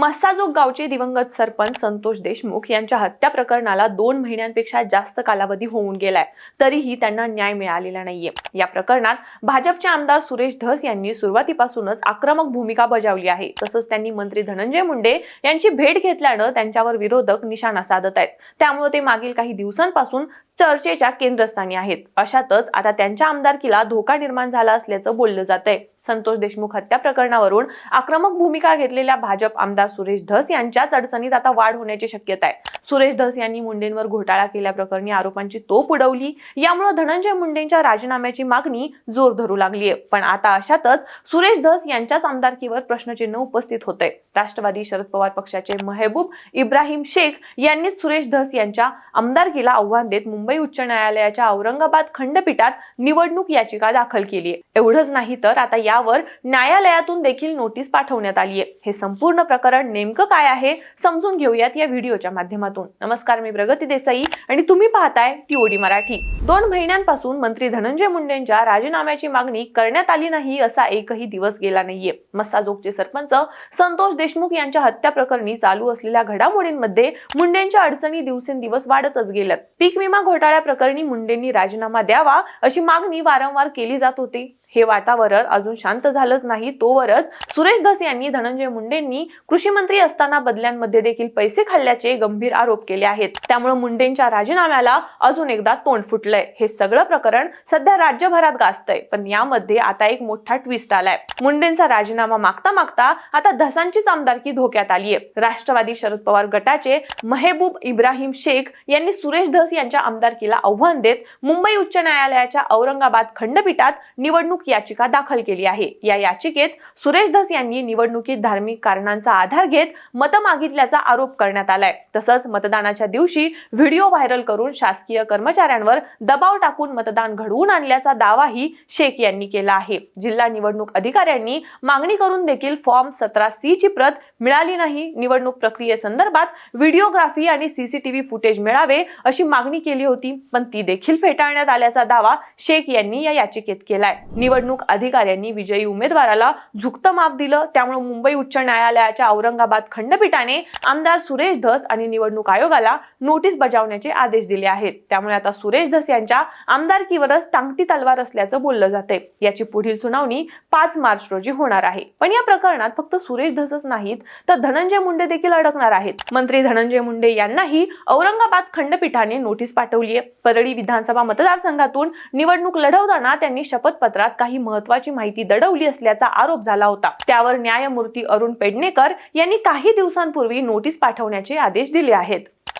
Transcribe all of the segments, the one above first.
मस्साजोग गावचे दिवंगत सरपंच संतोष देशमुख यांच्या हत्या प्रकरणाला दोन महिन्यांपेक्षा जास्त कालावधी होऊन गेलाय. तरीही त्यांना न्याय मिळालेला नाहीये. या प्रकरणात भाजपचे आमदार सुरेश धस यांनी सुरुवातीपासूनच आक्रमक भूमिका बजावली आहे. तसंच त्यांनी मंत्री धनंजय मुंडे यांची भेट घेतल्यानं त्यांच्यावर विरोधक निशाणा साधत आहेत. त्यामुळे ते मागील काही दिवसांपासून चर्चेच्या केंद्रस्थानी आहेत. अशातच आता त्यांच्या आमदारकीला धोका निर्माण झाला असल्याचं बोललं जात आहे संतोष देशमुख हत्या प्रकरणावरून आक्रमक भूमिका घेतलेल्या भाजप आमदार सुरेश धस यांच्याच अडचणीत आता वाढ होण्याची शक्यता आहे. सुरेश धस यांनी मुंडेंवर घोटाळा केल्याप्रकरणी आरोपांची तोप उडवली. यामुळे धनंजय मुंडेंच्या राजीनाम्याची मागणी जोर धरू लागली आहे पण आता अशातच सुरेश धस यांच्याच आमदारकीवर प्रश्नचिन्ह उपस्थित होते राष्ट्रवादी शरद पवार पक्षाचे महेबूब इब्राहिम शेख यांनीच सुरेश धस यांच्या आमदारकीला आव्हान देत मुंबई उच्च न्यायालयाच्या औरंगाबाद खंडपीठात निवडणूक याचिका दाखल केली आहे एवढंच नाही तर आता यावर न्यायालयातून देखील नोटीस पाठवण्यात आली आहे हे संपूर्ण प्रकरण नेमकं काय आहे समजून घेऊयात या व्हिडिओच्या माध्यमातून. नमस्कार मी प्रगती देसाई आणि तुम्ही पाहताय टीओडी मराठी. दोन महिन्यांपासून मंत्री धनंजय मुंडेंच्या राजीनाम्याची मागणी करण्यात आली नाही असा एकही दिवस गेला नाहीये. मस्साजोगचे सरपंच संतोष देशमुख यांच्या हत्या प्रकरणी चालू असलेल्या घडामोडींमध्ये मुंडेंच्या अडचणी दिवसेंदिवस वाढतच गेल्यात. पीक विमा घोटाळ्या प्रकरणी मुंडेंनी राजीनामा द्यावा अशी मागणी वारंवार केली जात होती. हे वातावरण अजून शांत झालंच नाही तोवरच सुरेश धस यांनी धनंजय मुंडेंनी कृषी मंत्री असताना बदल्यांमध्ये देखील पैसे खाल्ल्याचे गंभीर आरोप आरोप केले आहेत. त्यामुळे मुंडेंच्या राजीनाम्याला अजून एकदा तोंड फुटलंय. हे सगळं प्रकरण सध्या राज्यभरात गाजतंय. पण यामध्ये आता एक मोठा ट्विस्ट आलाय. मुंडेंचा राजीनामा मागता मागता आता धसांचीच आमदारकी धोक्यात आली राष्ट्रवादी शरद पवार गटाचे महेबूब इब्राहिम शेख यांनी सुरेश धस यांच्या आमदारकीला आव्हान देत मुंबई उच्च न्यायालयाच्या औरंगाबाद खंडपीठात निवडणूक याचिका दाखल केली आहे. या याचिकेत सुरेश धस यांनी निवडणुकीत धार्मिक कारणांचा आधार घेत मतं मागितल्याचा आरोप करण्यात आलाय. तसंच मतदानाच्या दिवशी व्हिडिओ व्हायरल करून शासकीय कर्मचाऱ्यांवर दबाव टाकून मतदान घडवून आणल्याचा दावाही शेख यांनी केला आहे. जिल्हा निवडणूक अधिकाऱ्यांनी मागणी करून देखील फॉर्म सतरा सी ची प्रत मिळाली नाही. निवडणूक प्रक्रियेसंदर्भात व्हिडिओग्राफी आणि सीसीटीव्ही फुटेज मिळावे अशी मागणी केली होती पण ती देखील फेटाळण्यात आल्याचा दावा शेख यांनी या याचिकेत केलाय. निवडणूक अधिकाऱ्यांनी विजयी उमेदवाराला झुकतं माप दिलं त्यामुळे मुंबई उच्च न्यायालयाच्या औरंगाबाद खंडपीठाने आमदार सुरेश धस आणि निवडणूक आयोगाला नोटीस बजावण्याचे आदेश दिले आहेत. त्यामुळे आता सुरेश धस यांच्या आमदारकीवरच टांगटी तलवार असल्याचं बोललं जाते याची पुढील सुनावणी पाच मार्च रोजी होणार आहे. पण या प्रकरणात फक्त सुरेश धसच नाहीत तर धनंजय मुंडे देखील अडकणार आहेत. मंत्री धनंजय मुंडे यांनाही औरंगाबाद खंडपीठाने नोटीस पाठवली आहे. परळी विधानसभा मतदारसंघातून निवडणूक लढवताना त्यांनी शपथपत्रात काही महत्वाची माहिती दडवली असल्याचा आरोप झाला होता. त्यावर न्यायमूर्ती अरुण पेडणेकर यांनी काही दिवसांपूर्वी नोटीस पाठवण्याचे आदेश दिले आहेत.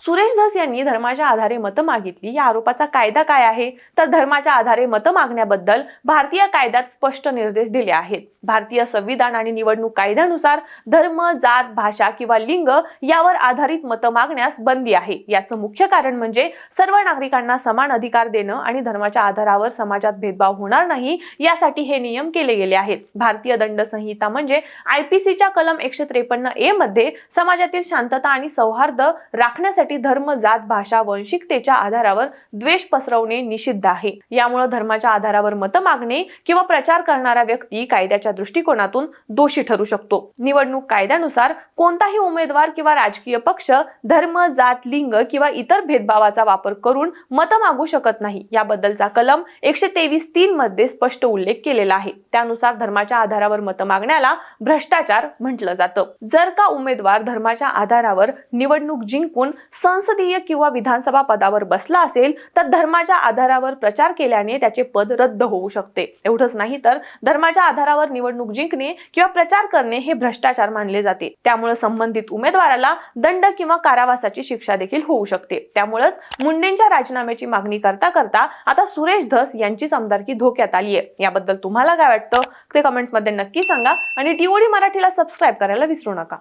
सुरेश धस यांनी धर्माच्या आधारे मतं मागितली. या आरोपाचा कायदा काय आहे? तर धर्माच्या आधारे मतं मागण्याबद्दल भारतीय कायद्यात स्पष्ट निर्देश दिले आहेत. भारतीय संविधान आणि निवडणूक कायद्यानुसार धर्म जात भाषा किंवा लिंग यावर आधारित मतं मागण्यास बंदी आहे. याचं मुख्य कारण म्हणजे सर्व नागरिकांना समान अधिकार देणं आणि धर्माच्या आधारावर समाजात भेदभाव होणार नाही यासाठी हे नियम केले गेले आहेत. भारतीय दंड संहिता म्हणजे आयपीसीच्या कलम एकशे त्रेपन्न ए मध्ये समाजातील शांतता आणि सौहार्द राखण्यासाठी यासाठी धर्म जात भाषा वंशिकतेच्या आधारावर द्वेष पसरवणे निषिद्ध आहे. यामुळे धर्माच्या आधारावर मतं मागणे किंवा प्रचार करणारा व्यक्ती कायद्याच्या दृष्टिकोनातून दोषी ठरू शकतो. निवडणूक कायद्यानुसार कोणताही उमेदवार किंवा राजकीय पक्ष धर्म जात लिंग किंवा इतर भेदभावाचा वापर करून मतं मागू शकत नाही. याबद्दलचा कलम एकशे तेवीस तीन मध्ये स्पष्ट उल्लेख केलेला आहे. त्यानुसार धर्माच्या आधारावर मतं मागण्याला भ्रष्टाचार म्हटलं जातं. जर का उमेदवार धर्माच्या आधारावर निवडणूक जिंकून संसदीय किंवा विधानसभा पदावर बसला असेल तर धर्माच्या आधारावर प्रचार केल्याने त्याचे पद रद्द होऊ शकते. एवढंच नाही तर धर्माच्या आधारावर निवडणूक जिंकणे किंवा प्रचार करणे हे भ्रष्टाचार मानले जाते. त्यामुळे संबंधित उमेदवाराला दंड किंवा कारावासाची शिक्षा देखील होऊ शकते. त्यामुळेच मुंडेंच्या राजीनाम्याची मागणी करता करता आता सुरेश धस यांचीच आमदारकी धोक्यात आली आहे. याबद्दल तुम्हाला काय वाटतं? ते कमेंट्समध्ये नक्की सांगा आणि टीओडी मराठीला सबस्क्राईब करायला विसरू नका.